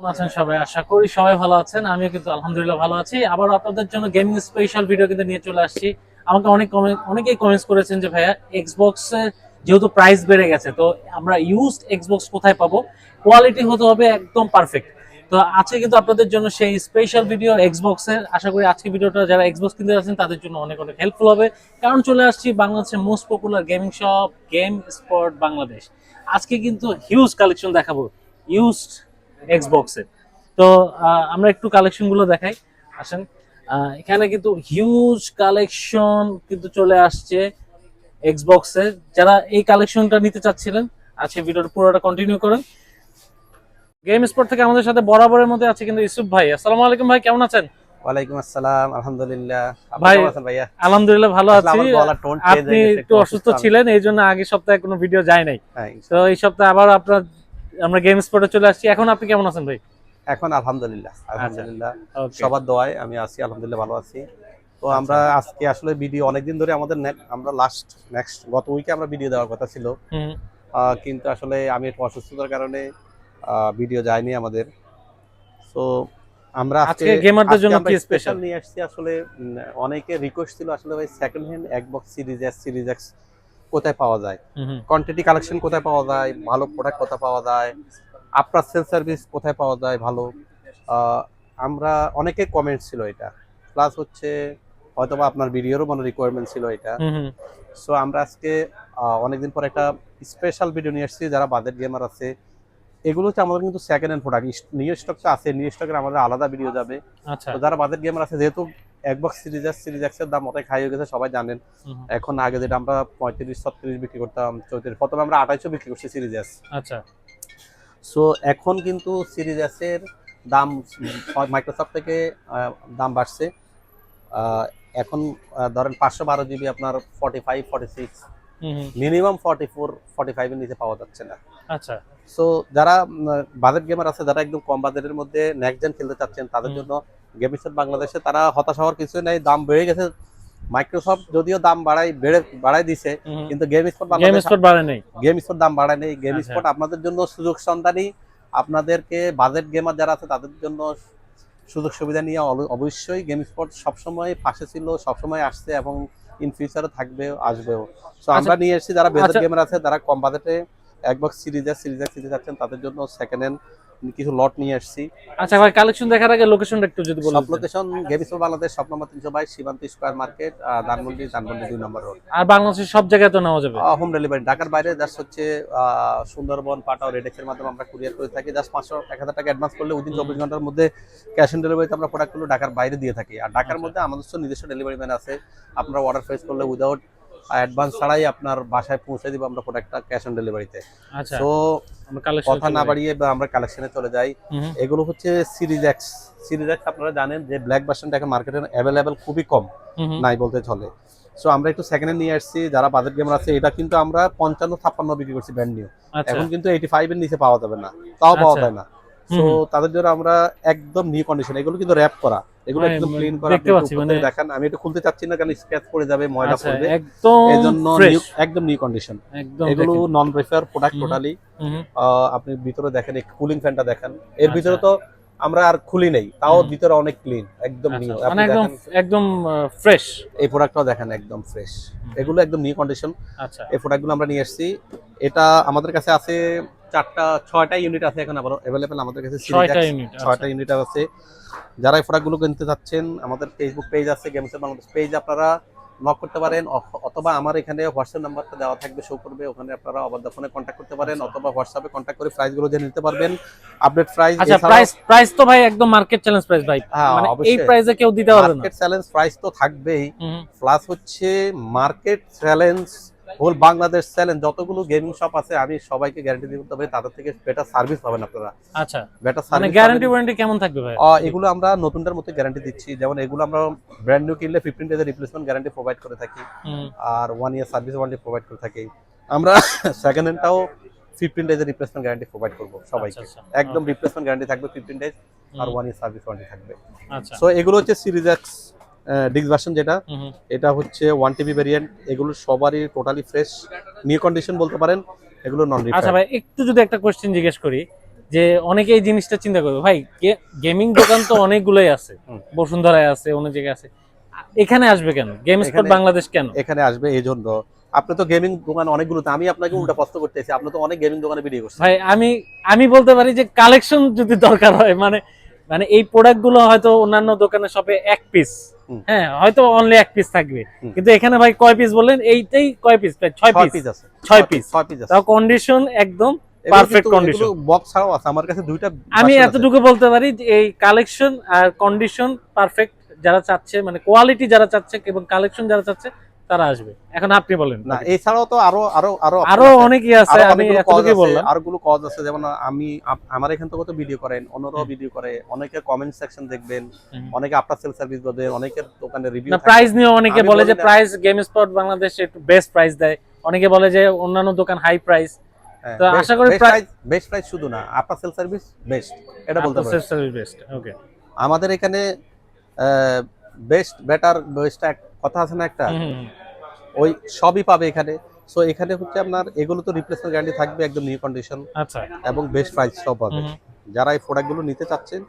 আছেন সবাই? আশা করি সবাই ভালো আছেন, আমিও কিন্তু আলহামদুলিল্লাহ ভালো আছি। আবার আপনাদের জন্য গেমিং স্পেশাল ভিডিও কিন্তু নিয়ে চলে আসছি। আমাকে অনেক অনেকেই কমেন্টস করেছেন যে, ভাইয়া এক্সবক্স যেহেতু প্রাইস বেড়ে গেছে, তো আমরা ইউজড এক্সবক্স কোথায় পাবো? কোয়ালিটি হতে হবে একদম পারফেক্ট তো আজকে কিন্তু আপনাদের জন্য সেই স্পেশাল ভিডিও এক্সবক্স এর। আশা করি আজকে ভিডিওটা যারা এক্সবক্স কিনতে যাচ্ছেন, তাদের জন্য অনেক অনেক হেল্পফুল হবে। কারণ চলে আসছি বাংলাদেশের most popular gaming shop game spot Bangladesh. আজকে কিন্তু হিউজ কালেকশন দেখাবো। ইউজড এক্সবক্সের তো আমরা একটু কালেকশনগুলো দেখাই। আসেন। এখানে কিন্তু হিউজ কালেকশন কিন্তু চলে আসছে এক্সবক্সে যারা এই কালেকশনটা নিতে চাচ্ছিলেন আজকে ভিডিওটা পুরোটা কন্টিনিউ করেন। গেম স্পট থেকে আমাদের সাথে বরাবরের মধ্যে আছে কিন্তু ইসুফ ভাই। আসসালামু আলাইকুম ভাই কেমন আছেন? ওয়ালাইকুম আসসালাম আলহামদুলিল্লাহ। ভাই, ভাইয়া? আলহামদুলিল্লাহ ভালো আছি। আপনি একটু অসুস্থ ছিলেন এই জন্য আগের সপ্তাহে কোনো ভিডিও যায় নাই। হ্যাঁ, তো এই সপ্তাহে আবার আপনার আমরা গেম স্পটে চলে আসছি। এখন আপনি কেমন আছেন ভাই? এখন আলহামদুলিল্লাহ আলহামদুলিল্লাহ। সবার দোয়ায় আমি আছি আলহামদুলিল্লাহ ভালো আছি। তো আমরা আজকে আসলে ভিডিও অনেকদিন ধরে আমাদের আমরা লাস্ট নেক্সট গত উইকে আমরা ভিডিও দেওয়ার কথা ছিল। কিন্তু আসলে আমি একটু অসুস্থতার কারণে ভিডিও যায়নি আমাদের। তো আমরা আজকে gamerদের জন্য কি স্পেশাল নিয়ে আসছি আসলে অনেকে রিকোয়েস্ট ছিল আসলে ভাই second hand Xbox series S series X কোথায় পাওয়া যায়। কোয়ান্টিটি কালেকশন কোথায় পাওয়া যায়? ভালো প্রোডাক্ট কোথায় পাওয়া যায়? আপনার সেল সার্ভিস কোথায় পাওয়া যায় ভালো? আমরা অনেকে কমেন্ট ছিল এটা। প্লাস হচ্ছে হয়তোবা আপনার ভিডিওরও মনে রিকোয়ারমেন্ট ছিল এটা। সো আমরা আজকে অনেকদিন পর একটা স্পেশাল ভিডিও নিয়ে এসেছি যারা বাজেট গেমার আছে। এগুলো হচ্ছে আমাদের কিন্তু সেকেন্ড হ্যান্ড প্রোডাক্ট নিউ স্টকটা আছে নিউ স্টকের আমাদের আলাদা ভিডিও যাবে। আচ্ছা। তো যারা বাজেট গেমার আছে যেহেতু এক বক্স সিরিজ সিরিজ এক্সের দাম অনেক হাই হয়ে গেছে সবাই জানেন। এখন আগে যেটা আমরা পঁয়ত্রিশ ছত্রিশ বিক্রি করতাম চৌত্রিশ প্রথমে আমরা আঠাইশো বিক্রি করছি সিরিজ এস আচ্ছা। সো এখন কিন্তু সিরিজ এস এর দাম মাইক্রোসফট থেকে দাম বাড়ছে। এখন ধরেন পাঁচশো বারো জিবি আপনার forty five forty six. Minimum forty four forty ফাইভের নিচে পাওয়া যাচ্ছে না। আচ্ছা। সো যারা বাজেট গেমার আছে যারা একদম কম বাজেটের মধ্যে নেক্সট জেন খেলতে চাচ্ছেন তাদের জন্য গেমিস্টার বাংলাদেশে তারা হতাশ হওয়ার কিছু নেই দাম বেড়ে গেছে মাইক্রোসফট যদিও দাম বাড়াই বেড়ে বাড়াই দিছে। কিন্তু গেম স্পট গেম স্পট বাড়ে নেই গেম স্পট দাম বাড়ায় নেই গেম আচ্ছা। স্পট আপনাদের জন্য সুযোগ সন্ধানী আপনাদেরকে বাজেট গেমার যারা আছে তাদের জন্য সুযোগ সুবিধা নিয়ে অব- অবশ্যই গেম স্পট সবসময় পাশে ছিল সবসময় আসছে এবং ইন ফিউচারে থাকবে আসবেও সো আমরা নিয়ে এসেছি যারা বেজার আচ্ছা। গেমার আছে যারা কম বাজেটে একবক্স সিরিজ আর সিরিজ আর সিরিজ আছেন তাদের জন্য সেকেন্ড হ্যান্ড কিছু লট নিয়ে আসছি। আচ্ছা ভাই কালেকশন দেখার আগে লোকেশনটা একটু যদি বলেন। সব লোকেশন স্পট বাংলাদেশ সব নম্বর তিনশো বাইশ সীমান্ত স্কোয়ার মার্কেট ধানমন্ডি ধানমন্ডি দুই নম্বর রোড আর বাংলাদেশের সব জায়গায় তো নেওয়া যাবে? হোম ডেলিভারি ঢাকার বাইরে জাস্ট হচ্ছে সুন্দরবন পাটাও রেডেক্সের মাধ্যমে আমরা কুরিয়ার করে থাকি। জাস্ট পাঁচশো এক হাজার টাকা অ্যাডভান্স করলে উইদিন চব্বিশ ঘণ্টার মধ্যে ক্যাশ অন ডেলিভারিতে আমরা প্রোডাক্টগুলো ঢাকার বাইরে দিয়ে থাকি। আর ঢাকার আচ্ছা। মধ্যে আমাদের তো নিজস্ব ডেলিভারি ম্যান আছে। আপনারা অর্ডার ফেস করলে উইদাউট অ্যাডভান্স ছাড়াই আপনার বাসায় পৌঁছে দিব আমরা প্রোডাক্টটা ক্যাশ অন ডেলিভারিতে আচ্ছা। তো আমরা কালেকশন কথা না বাড়িয়ে বা আমরা কালেকশনে চলে যাই। এগুলো হচ্ছে সিরিজ এক্স সিরিজ এক্স আপনারা জানেন যে ব্ল্যাক ভার্সনটা এখন মার্কেটে অ্যাভেলেবেল খুবই কম নাই বলতে চলে। সো আমরা একটু সেকেন্ড নিয়ে আসছি যারা বাজেট গেমার আছে এটা কিন্তু আমরা পঞ্চান্ন ছাপ্পান্ন বিক্রি করছি ব্র্যান্ড নিউ আচ্ছা। এখন কিন্তু এইটি ফাইভ এর নিচে পাওয়া যাবে না তাও পাওয়া আচ্ছা। যায় না। সো তাদের জন্য আমরা একদম নিউ কন্ডিশন এগুলো কিন্তু র্যাপ করা। এগুলো মানে একদম ক্লিন করা দেখতে আপনি পাচ্ছি, মানে- আমি খুলতে চাচ্ছি না কারণ স্ক্র্যাচ পড়ে যাবে ময়লা আচ্ছা পড়বে। একদম এই জন্য ফ্রেশ new- একদম নিউ কন্ডিশন এগুলো নন প্রোডাক্ট। টোটালি। আপনি ভিতরে দেখেন কুলিং ফ্যানটা দেখেন। এর আচ্ছা। ভিতরে তো আমরা আর খুলি নেই তাও ভিতরে অনেক ক্লিন একদম আচ্ছা, নিউ মানে একদম একদম ফ্রেশ এই প্রোডাক্টটাও দেখেন একদম ফ্রেশ এগুলো একদম নিউ কন্ডিশন আচ্ছা। এই প্রোডাক্টগুলো আমরা নিয়ে এসেছি। এটা আমাদের কাছে আছে চারটা ছয়টা ইউনিট আছে এখন আবার অ্যাভেলেবেল আমাদের কাছে ছয়টা ইউনিট ছয়টা ইউনিট আছে। যারা এই প্রোডাক্টগুলো কিনতে চাচ্ছেন আমাদের ফেসবুক পেজ আছে গেমসের বাংলাদেশ পেজ আপনারা নক করতে পারেন অথবা আমার এখানে হোয়াটসঅ্যাপ নাম্বারটা দেওয়া থাকবে শো করবে ওখানে আপনারা অবাধ ফোনে কন্ট্যাক্ট করতে পারেন আচ্ছা। অথবা হোয়াটসঅ্যাপে কন্ট্যাক্ট করে প্রাইসগুলো জেনে নিতে পারবেন। আপডেট প্রাইস আচ্ছা প্রাইস প্রাইস তো ভাই একদম মার্কেট চ্যালেঞ্জ প্রাইস ভাই। হ্যাঁ, মানে এই। প্রাইসে কেউ দিতে পারবে না। মার্কেট চ্যালেঞ্জ প্রাইস তো থাকবেই। প্লাস হচ্ছে market challenge whole Bangladesh challenge যতগুলো গেমিং শপ আছে আমি সবাইকে গ্যারান্টি দিতে পারি তাদের থেকে বেটার সার্ভিস পাবেন আপনারা। আচ্ছা। বেটার মানে সার্ভিস গ্যারান্টি ওয়ারেন্টি কেমন থাকবে ভাই? এগুলো আমরা নতুনটার মধ্যে গ্যারান্টি দিচ্ছি। যেমন এগুলো আমরা ব্র্যান্ড নিউ কিনলে ফিফটিন ডেজের রিপ্লেসমেন্ট গ্যারান্টি প্রোভাইড করে থাকি। আর one year service warranty provide করে থাকি। আমরা সেকেন্ড হ্যান্ডটাও ফিফটিন ডেজের রিপ্লেসমেন্ট গ্যারান্টি প্রোভাইড করব সবাইকে। আচ্ছা, আচ্ছা। একদম রিপ্লেসমেন্ট গ্যারান্টি থাকবে ফিফটিন ডেজ আর হুম, ওয়ান ইয়ার সার্ভিস ওয়ারেন্টি থাকবে। আচ্ছা। সো এগুলো হচ্ছে সিরিজ এক্স ডিক্স ভার্সন যেটা। এটা হচ্ছে ওয়ান টিভি ভেরিয়েন্ট এগুলো সবারই টোটালি ফ্রেশ নিউ কন্ডিশন বলতে পারেন এগুলো নন আচ্ছা ভাই একটু যদি একটা কোশ্চেন জিজ্ঞেস করি যে অনেকে এই জিনিসটা চিন্তা করবে ভাই গেমিং দোকান তো অনেকগুলোই আছে। বসুন্ধরায় আছে অনেক জায়গায় আছে এখানে আসবে কেন? গেম স্পট বাংলাদেশ কেন? এখানে আসবে এই জন্য। আপনি তো গেমিং দোকান অনেকগুলো আমি আপনাকে উল্টা প্রশ্ন করতেছি আপনি তো অনেক গেমিং দোকানে ভিডিও করছেন। ভাই আমি আমি বলতে পারি যে কালেকশন যদি দরকার হয় মানে মানে এই প্রোডাক্টগুলো হয়তো অন্যান্য দোকানের শপে এক পিস হ্যাঁ হয়তো অনলি এক পিস থাকবে। কিন্তু এখানে ভাই কয় পিস বললেন? এইটাই কয় পিস ছয় ছয় পিস পিস আছে। ছয় piece। ছয় পিস আছে। তাও কন্ডিশন একদম condition। এগুলো বক্স ছাড়াও আছে। আমার কাছে দুইটা আমি এতটুকু বলতে পারি যে এই কালেকশন আর কন্ডিশন পারফেক্ট যারা চাচ্ছে মানে কোয়ালিটি যারা চাচ্ছে এবং কালেকশন যারা চাচ্ছে তারা আসবে। এখন আপনি বলেন। না এছাড়াও তো আরও আরও আরও আরও। অনেকই আছে আমি এতটুকুই বললাম। আরোগুলো কজ আছে যেমন আমি আমার এখান থেকে তো ভিডিও করেন অন্যরাও ভিডিও করে অনেকে কমেন্ট সেকশন দেখবেন অনেকে আফটার সেল সার্ভিস বলবেন অনেকের দোকানে রিভিউ না প্রাইস নিয়ে অনেকে বলে যে প্রাইস গেম স্পট বাংলাদেশ একটু বেস্ট প্রাইস দেয়। অনেকে বলে যে অন্যান্য দোকান হাই প্রাইস তো আশা করি প্রায়- বেস্ট প্রাইস শুধু না আফটার সেল সার্ভিস বেস্ট এটা বলতে পারি। সার্ভিস বেস্ট ওকে আমাদের এখানে বেস্ট বেটার বেস্ট কথা আছে না একটা? ওই সবই পাবে এখানে। সো এখানে হচ্ছে আপনার এগুলো তো রিপ্লেসমেন্ট গ্যারান্টি থাকবে একদম নিউ কন্ডিশন আচ্ছা। এবং বেস্ট প্রাইস সব পাবে। যারা এই প্রোডাক্টগুলো নিতে চাচ্ছেন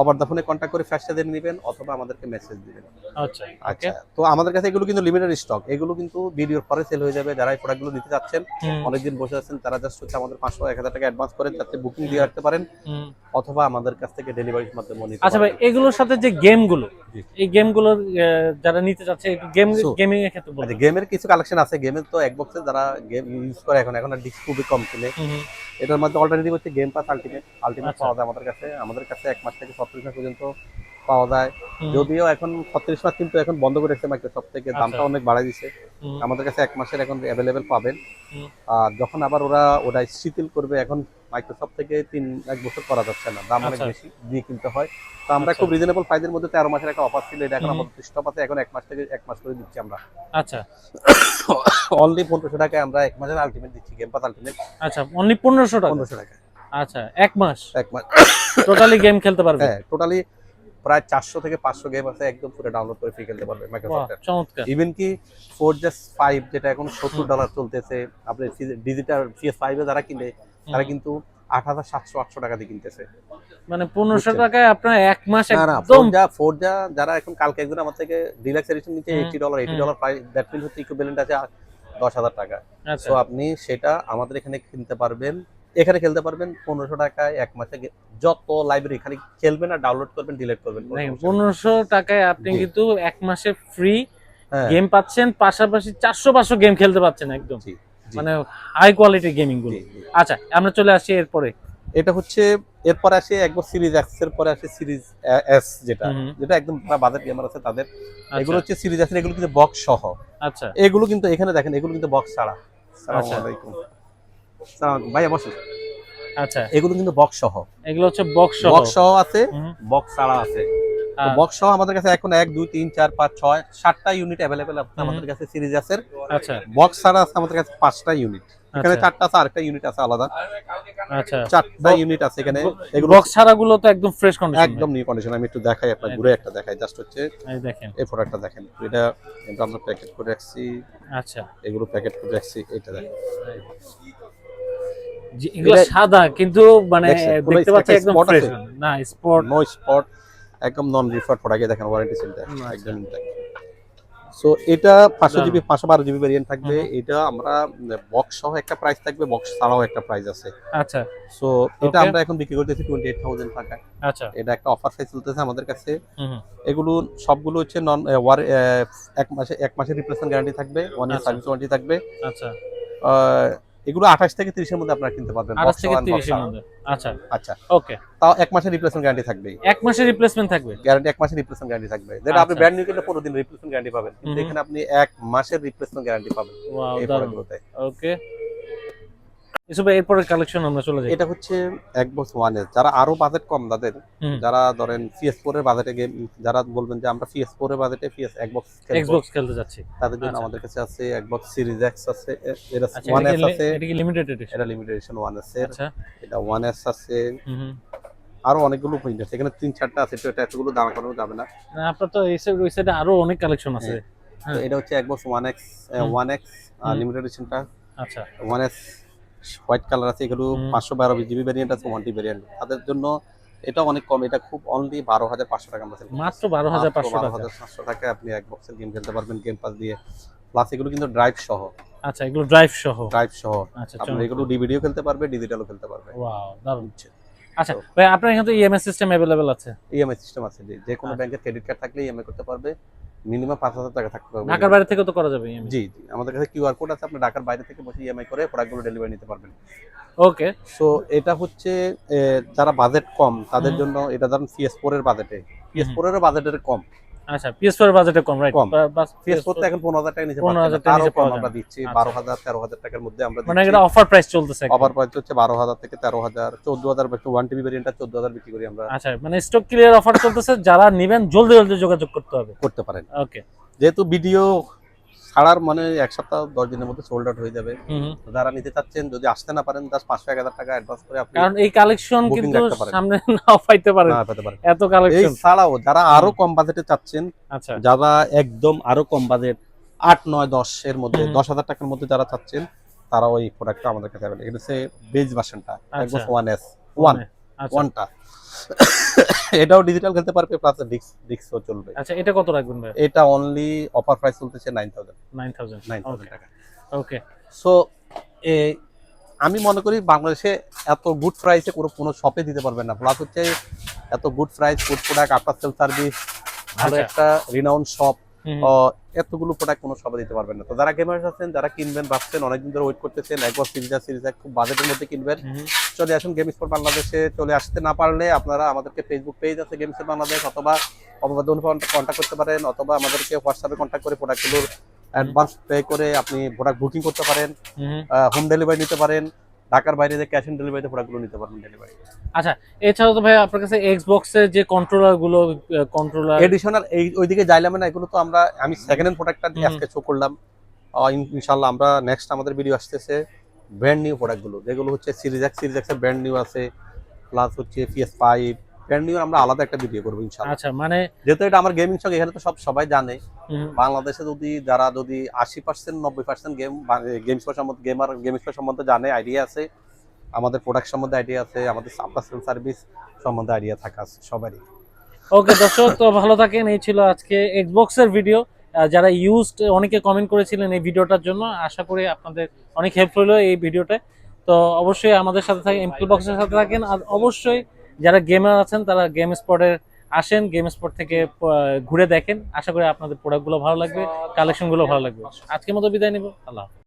ওভার দ্য ফোনে কন্ট্যাক্ট করে দিয়ে নেবেন অথবা আমাদেরকে মেসেজ দিবেন। আচ্ছা আচ্ছা তো আমাদের কাছে এগুলো কিন্তু লিমিটেড স্টক এগুলো কিন্তু ভিডিওর পরে সেল হয়ে যাবে। যারা এই প্রোডাক্টগুলো নিতে চাচ্ছেন অনেকদিন বসে আছেন তারা জাস্ট হচ্ছে আমাদের পাঁচশো এক হাজার টাকা অ্যাডভান্স করেন যাতে বুকিং দিয়ে রাখতে পারেন অথবা আমাদের কাছ থেকে ডেলিভারির মাধ্যমে নিতে আচ্ছা ভাই এগুলোর সাথে যে গেমগুলো এই গেমগুলো যারা নিতে চাচ্ছে গেম গেমিং এর ক্ষেত্রে বলুন। আচ্ছা গেমের কিছু কালেকশন আছে। গেমের তো এক বক্সে যারা গেম ইউজ করে এখন এখন ডিস্ক খুবই কম কিনে। এটার মধ্যে অল্টারনেটিভ হচ্ছে গেম পাস আলটিমেট আলটিমেট। পাওয়া যায় আমাদের কাছে। আমাদের কাছে এক মাস থেকে ছত্রিশ মাস পর্যন্ত পাওয়া যায়। যদিও এখন ছত্রিশ মাস কিন্তু এখন বন্ধ করে রেখেছে মাইক্রোসফট থেকে দামটা আচ্ছা। অনেক বাড়াই দিছে আমাদের কাছে এক মাসের এখন অ্যাভেলেবেল পাবেন। আর যখন আবার ওরা ওটা শিথিল করবে এখন মাইক্রোসফট থেকে তিন এক বছর করা যাচ্ছে না। দাম অনেক আচ্ছা। বেশি দিয়ে কিনতে হয়। তো আমরা আচ্ছা। খুব রিজনেবল প্রাইসের মধ্যে তেরো মাসের একটা অফার ছিল এটা এখন আমাদের স্টপ আছে এখন এক মাস থেকে এক মাস করে দিচ্ছি আমরা। আচ্ছা। অনলি পনেরোশো টাকায় আমরা এক মাসের আলটিমেট দিচ্ছি গেম পাস আলটিমেট আচ্ছা অনলি পনেরোশো টাকা। পনেরোশো টাকা আচ্ছা এক মাস? এক মাস। টোটালি গেম খেলতে পারবে? হ্যাঁ টোটালি প্রায় চারশো থেকে পাঁচশো গেম আছে একদম পুরো ডাউনলোড করে ফ্রি খেলতে পারবে মাইক্রোসফটের চমৎকার। ইভেন কি ফোর জাস ফাইভ যেটা এখন সত্তর ডলার চলতেছে আপনি ডিজিটাল পিএস ফাইভে যারা কিনে তারা কিন্তু আট হাজার সাতশো আটশো টাকা দিয়ে কিনতেছে। মানে পনেরোশো টাকায় আপনার এক মাস একদম ফোরজা ফোরজা যারা এখন কালকে একজন আমার থেকে ডিলাক্স এডিশন নিচ্ছে eighty dollar eighty dollar price that mean হচ্ছে ইকুইভ্যালেন্ট আছে দশ হাজার টাকা। আচ্ছা। সো আপনি সেটা আমাদের এখানে কিনতে পারবেন এখানে খেলতে পারবেন পনেরোশো টাকায় এক মাসে যত লাইব্রেরি খালি খেলবেন আর ডাউনলোড করবেন ডিলিট করবেন। পনেরোশো টাকায় আপনি কিন্তু এক মাসে ফ্রি হ্যাঁ, গেম পাচ্ছেন পাশাপাশি চারশো পাঁচশো গেম খেলতে পাচ্ছেন একদম। মানে হাই কোয়ালিটি গেমিংগুলো। আচ্ছা আমরা চলে আসি এরপরে। এটা হচ্ছে এরপরে আসে একবার সিরিজ এক্সের পরে আসে সিরিজ এস যেটা যেটা একদম বাজেট গেমার আছে তাদের। আচ্ছা, এগুলো হচ্ছে সিরিজ এস এগুলো কিন্তু বক্স সহ। আচ্ছা। এগুলো কিন্তু এখানে দেখেন এগুলো কিন্তু বক্স ছাড়া। সালাম আচ্ছা। আলাইকুম ভাইয়া বসুন আচ্ছা। এগুলো কিন্তু বক্স সহ। এগুলো হচ্ছে বক্স সহ। বক্স সহ আছে বক্স ছাড়া আছে। বক্স সহ আমাদের কাছে এখন এক দুই তিন চার পাঁচ ছয় সাতটা ইউনিট অ্যাভেলেবেল আছে আমাদের কাছে সিরিজ এর আচ্ছা। বক্স ছাড়া আছে আমাদের কাছে পাঁচটা ইউনিট এখানে আচ্ছা। চারটা আছে আরেকটা ইউনিট আছে আলাদা। আচ্ছা। চারটা ইউনিট আছে এখানে। এগুলো বক্স ছাড়া গুলো তো একদম ফ্রেশ কন্ডিশন একদম নিউ কন্ডিশন আমি একটু দেখাই আপনার ঘুরে একটা দেখাই। জাস্ট হচ্ছে এই দেখেন। এই প্রোডাক্টটা দেখেন। এটা আমরা প্যাকেট করে রাখছি। আচ্ছা। এগুলো প্যাকেট করে রাখছি এটা দেখেন। এগুলো এটা- সাদা কিন্তু মানে দেখতে পাচ্ছি একদম ফ্রেশ না স্পট নো স্পট একদম নন রিফার্ড প্রোডাক্ট দেখেন ওয়ারেন্টি সিলটা আচ্ছা। একদম ইনট্যাক্ট সো এটা পাঁচশো জিবি পাঁচশো বারো জিবি ভেরিয়েন্ট থাকবে। এটা আমরা বক্স সহ একটা প্রাইস থাকবে বক্স ছাড়াও একটা প্রাইস আছে। আচ্ছা। সো এটা আমরা এখন বিক্রি করতেছি টোয়েন্টি এইট থাউজেন্ড টাকা আচ্ছা। এটা একটা অফার প্রাইস চলতেছে আমাদের কাছে। এগুলো সবগুলো হচ্ছে নন ওয়ার এক মাসে এক মাসের রিপ্লেসমেন্ট গ্যারান্টি থাকবে। One year. সার্ভিস ওয়ারেন্টি থাকবে। আচ্ছা। এগুলো আঠাশ থেকে তিরিশের মধ্যে আপনারা কিনতে পারবেন থেকে। মধ্যে। আচ্ছা। আচ্ছা। ওকে। তাও এক মাসের রিপ্লেসমেন্ট গ্যারান্টি থাকবে এক মাসের রিপ্লেসমেন্ট থাকবে? গ্যারান্টি এক মাসের রিপ্লেসমেন্ট গ্যারান্টি থাকবে। যেটা আপনি আচ্ছা। ব্র্যান্ড নিউ কিনলে পনেরো দিন রিপ্লেসমেন্ট গ্যারান্টি পাবেন। কিন্তু এখানে আপনি এক মাসের রিপ্লেসমেন্ট গ্যারান্টি পাবেন। Wow okay. এসব এরপরের কালেকশন আমরা চলে যাই। এটা হচ্ছে এক বক্স ওয়ান এস যারা আরও বাজেট কম তাদের যারা ধরেন পিএস ফোর এর বাজেটে গেম যারা বলবেন যে আমরা পিএস ফোর এর বাজেটে এক্সবক্স খেলতে যাচ্ছি। তাদের জন্য আচ্ছা। আমাদের কাছে আছে সিরিজ এক্স আছে এ- এটা আচ্ছা ওয়ান এস আছে। এটা কি লিমিটেড এডিশন এটা লিমিটেড এডিশন ওয়ান এস এর। এটা ওয়ান এস আছে। আরও অনেকগুলো প্রিন্ট আছে। এখানে তিন চারটা আছে তো এটা এতগুলো দাম করানো যাবে না। না আপনার তো এই সাইড ওই সাইডে আরও অনেক কালেকশন আছে। হ্যাঁ। এটা হচ্ছে Xbox one X one X limited এডিশনটা আচ্ছা। ওয়ান এস হোয়াইট কালার আছে এগুলো পাঁচশো বারো জিবি ভ্যারিয়েন্ট আছে ওয়ান টি ভ্যারিয়েন্ট তাদের জন্য এটা অনেক কম এটা খুব অনলি বারো হাজার পাঁচশো টাকা আমরা মাত্র বারো হাজার পাঁচশো বারো টাকা। হাজার পাঁচশো টাকা আপনি এক বক্সের গেম খেলতে পারবেন গেম পাস দিয়ে। প্লাস এগুলো কিন্তু ড্রাইভ সহ। আচ্ছা এগুলো ড্রাইভ সহ। ড্রাইভ সহ। আচ্ছা আপনি এগুলো ডিভিডিও খেলতে পারবে ডিজিটালও খেলতে পারবে। ওয়াও দারুণ। আচ্ছা ভাই আপনার এখানে তো ইএমআই সিস্টেম অ্যাভেলেবেল আছে? ইএমআই সিস্টেম আছে যে যে কোনো আচ্ছা। ব্যাংকের ক্রেডিট কার্ড থাকলে ইএমআই করতে পারবে। মিনিমাম পাঁচ হাজার টাকা থাকতে হবে। ঢাকার বাইরে থেকে তো করা যাবে জি জি। আমাদের কাছে কিউআর কোড আছে আপনি ঢাকার বাইরে থেকে বসে ইএমআই করে প্রোডাক্টগুলো ডেলিভারি নিতে পারবেন। ওকে সো এটা হচ্ছে যারা বাজেট কম তাদের জন্য এটা ধরুন সিএস ফোর এর বাজেটে সিএস ফোর এর বাজেটের কম। আচ্ছা পিএস এর বাজেটে কম রাইট কম। পিএস তো এখন পনেরো হাজার টাকা নিচে 15,000 টাকা নিচে পাওয়া আমরা। দিচ্ছি আচ্ছা। বারো হাজার তেরো হাজার টাকার মধ্যে আমরা মানে এটা অফার প্রাইস চলতেছে। অফার প্রাইস হচ্ছে বারো হাজার থেকে তেরো হাজার বা হাজার ওয়ান টিবি ভেরিয়েন্টটা চোদ্দ হাজার বিক্রি করি আমরা আচ্ছা মানে স্টক ক্লিয়ার অফার চলতেছে যারা নেবেন জলদি জলদি যোগাযোগ করতে হবে করতে পারেন ওকে যেহেতু ভিডিও ছাড়ার মানে এক সপ্তাহ দশ দিনের মধ্যে সোল্ড আউট হয়ে যাবে। যারা নিতে চাচ্ছেন যদি আসতে না পারেন জাস্ট পাঁচশো এক হাজার টাকা অ্যাডভান্স করে আপনি কারণ এই কালেকশন কিন্তু সামনে নাও পাইতে পারেন। না পারেন। এত কালেকশন ছাড়াও যারা আরও কম বাজেটে চাচ্ছেন আচ্ছা। যারা একদম আরও কম বাজেট আট নয় দশ এর মধ্যে দশ হাজার টাকার মধ্যে যারা চাচ্ছেন তারা ওই প্রোডাক্টটা আমাদের কাছে অ্যাভেলেবল এটা হচ্ছে বেজ ভার্সনটা। একদম ওয়ান এস ওয়ান ওয়ানটা এটাও ডিজিটাল খেলতে পারবে প্লাস ডিক্স ডিক্সও চলবে। আচ্ছা এটা কত রাখবেন ভাই? এটা অনলি অফার প্রাইস চলতেছে nine thousand nine thousand nine thousand টাকা। ওকে সো আমি মনে করি বাংলাদেশে এত গুড প্রাইসে কোনো কোনো শপে দিতে পারবেন না। প্লাস হচ্ছে এত good price good product after sale service ভালো আচ্ছা। একটা রিনাউন্ড শপ এতগুলো প্রোডাক্ট কোনো শপে দিতে পারবেন না। তো যারা গেমার্স আছেন যারা কিনবেন ভাবছেন অনেকদিন ধরে ওয়েট করতেছেন একবার সিরিজ সিরিজ খুব বাজেটের মধ্যে কিনবেন। চলে আসুন গেম স্পোর্ট বাংলাদেশে চলে আসতে না পারলে আপনারা আমাদেরকে ফেসবুক পেজ আছে গেম স্পোর্ট বাংলাদেশ অথবা অববাদন কন্ট্যাক্ট করতে পারেন অথবা আমাদেরকে হোয়াটসঅ্যাপে কন্ট্যাক্ট করে প্রোডাক্টগুলোর অ্যাডভান্স পে করে আপনি প্রোডাক্ট বুকিং করতে পারেন। হোম। ডেলিভারি নিতে পারেন। ঢাকার বাইরে যে ক্যাশ অন ডেলিভারিতে প্রোডাক্টগুলো নিতে পারবেন ডেলিভারি আচ্ছা এছাড়াও তো ভাই আপনার কাছে এক্স বক্সের যে কন্ট্রোলারগুলো কন্ট্রোলার এডিশনাল এই ওইদিকে যাইলাম না এগুলো তো আমরা আমি সেকেন্ড হ্যান্ড প্রোডাক্টটা। আজকে শো করলাম ইনশাআল্লাহ আমরা নেক্সট আমাদের ভিডিও আসতেছে ব্র্যান্ড নিউ প্রোডাক্টগুলো যেগুলো হচ্ছে সিরিজ এক্স সিরিজ এক্সের ব্র্যান্ড নিউ আছে প্লাস হচ্ছে পিএস ফাইভ ব্র্যান্ড নিউ আমরা আলাদা একটা ভিডিও করব ইনশাল্লাহ আচ্ছা মানে যেহেতু এটা আমার গেমিং শখ এখানে তো সব সবাই জানে। বাংলাদেশে যদি যারা যদি আশি পার্সেন্ট নব্বই পার্সেন্ট গেম গেম সম্বন্ধে গেমার গেম সম্বন্ধে জানে আইডিয়া আছে। আমাদের প্রোডাক্ট সম্বন্ধে আইডিয়া আছে আমাদের সাপ্লাস সার্ভিস সম্বন্ধে আইডিয়া থাকা আছে সবারই। ওকে দর্শক তো ভালো থাকেন। এই ছিল আজকে এক্সবক্স এর ভিডিও যারা ইউজড অনেকে কমেন্ট করেছিলেন এই ভিডিওটার জন্য। আশা করি আপনাদের অনেক হেল্প হলো এই ভিডিওতে তো অবশ্যই আমাদের সাথে থাকেন এমপি বক্সের সাথে থাকেন। আর অবশ্যই যারা গেমার আছেন তারা গেম স্পটের আসেন গেম স্পট থেকে ঘুরে দেখেন। আশা করি আপনাদের প্রোডাক্টগুলো ভালো লাগবে কালেকশনগুলো ভালো লাগবে। আজকের মতো বিদায় নিব। আল্লাহ হাফেজ।